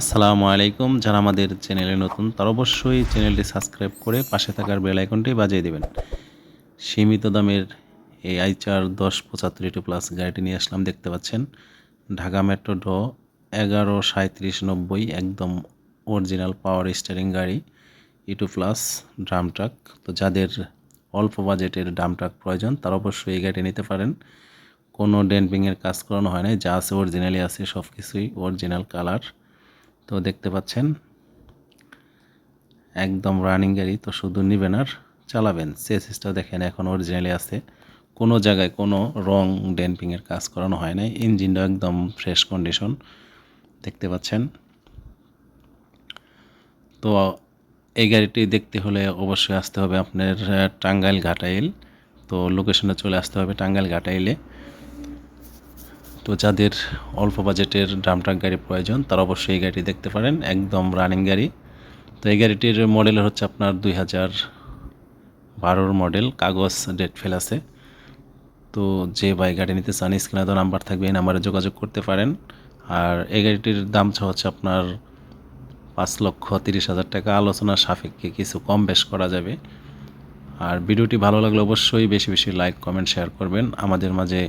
আসসালামু আলাইকুম। যারা আমাদের চ্যানেলে নতুন, তারা অবশ্যই চ্যানেলটি সাবস্ক্রাইব করে পাশে থাকার বেল আইকনটি বাজিয়ে দেবেন। সীমিত দামের এই আইচার দশ পঁচাত্তর টু প্লাস গাড়িটি নিয়ে আসলাম, দেখতে পাচ্ছেন। ঢাকা মেট্রো ড এগারো সাঁত্রিশ নব্বই, একদম অরিজিনাল পাওয়ার স্টারিং গাড়ি, ইটু প্লাস ড্রাম ট্রাক। তো যাদের অল্প বাজেটের ড্রাম ট্রাক প্রয়োজন, তারা অবশ্যই এই গাড়িটি নিতে পারেন। কোনো ডেন্পিংয়ের কাজ করানো হয় না যা আছে অরিজিনালি আছে সব কিছুই অরিজিনাল কালার। তো দেখতে পাচ্ছেন, একদম রানিং গাড়ি, তো শুধু নেবেন আর চালাবেন। চেসিসটাও দেখেন এখন অরিজিনালি আছে। কোনো জায়গায় কোনো রং ডেম্পিংয়ের কাজ করানো হয় নাই। ইঞ্জিনটাও একদম ফ্রেশ কন্ডিশন দেখতে পাচ্ছেন? তো এই গাড়িটি দেখতে হলে অবশ্যই আসতে হবে আপনার টাঙ্গাইল ঘাটাইল। তো লোকেশনে চলে আসতে হবে টাঙ্গাইল ঘাটাইলে। তো যাদের অল্প বাজেটের ড্রাম ট্রাক গাড়ি প্রয়োজন, তারা অবশ্যই এই গাড়িটি দেখতে পারেন, একদম রানিং গাড়ি। তো এই গাড়িটির মডেল হচ্ছে আপনার দুই হাজার বারোর মডেল, কাগজ ডেট ফেল আছে। তো যে বাই গাড়ি নিতে চান, স্ক্রিনে তো নাম্বার থাকবে, এই নাম্বারে যোগাযোগ করতে পারেন। আর এই গাড়িটির দাম হচ্ছে আপনার পাঁচ লক্ষ তিরিশ হাজার টাকা। আলোচনার সাপেক্ষে কিছু কম বেশ করা যাবে। আর ভিডিওটি ভালো লাগলে অবশ্যই বেশি বেশি লাইক, কমেন্ট, শেয়ার করবেন। আমাদের মাঝে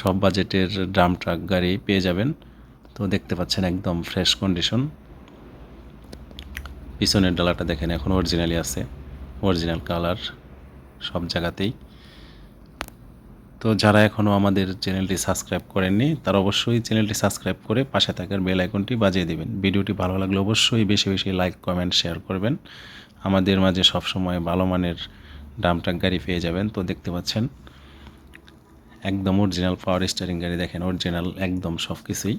সব বাজেটের ড্রাম ট্রাক গাড়ি পেয়ে যাবেন। তো দেখতে পাচ্ছেন একদম ফ্রেশ কন্ডিশন। পিছনের ডালাটা দেখেন, এখন অরিজিনালি আছে। অরিজিনাল কালার সব জায়গাতেই। তো যারা এখনও আমাদের চ্যানেলটি সাবস্ক্রাইব করেননি, তারা অবশ্যই চ্যানেলটি সাবস্ক্রাইব করে পাশে থাকার বেল আইকনটি বাজিয়ে দেবেন। ভিডিওটি ভালো লাগলে অবশ্যই বেশি বেশি লাইক, কমেন্ট, শেয়ার করবেন। আমাদের মাঝে সবসময় ভালো মানের ডাম ট্রাক গাড়ি পেয়ে যাবেন। তো দেখতে পাচ্ছেন একদম অরিজিনাল পাওয়ার স্টারিং গাড়ি দেখেন অরিজিনাল একদম সব কিছুই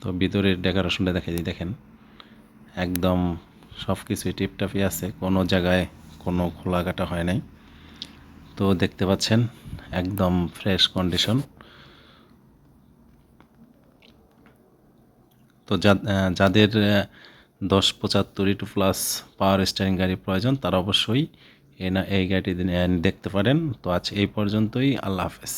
তো ভিতরের ডেকোরেশনটা দেখে দিই, দেখেন। একদম সব কিছুই টিপটাপই আছে, কোনো জায়গায় কোনো খোলা কাটা হয় নাই। তো দেখতে পাচ্ছেন, একদম ফ্রেশ কন্ডিশন তো যাদের দশ পঁচাত্তর টু প্লাস পাওয়ার স্টারিং গাড়ি প্রয়োজন, তারা অবশ্যই এই গাড়িটি দেখতে পারেন। তো আজ এই পর্যন্তই আল্লাহ হাফেজ।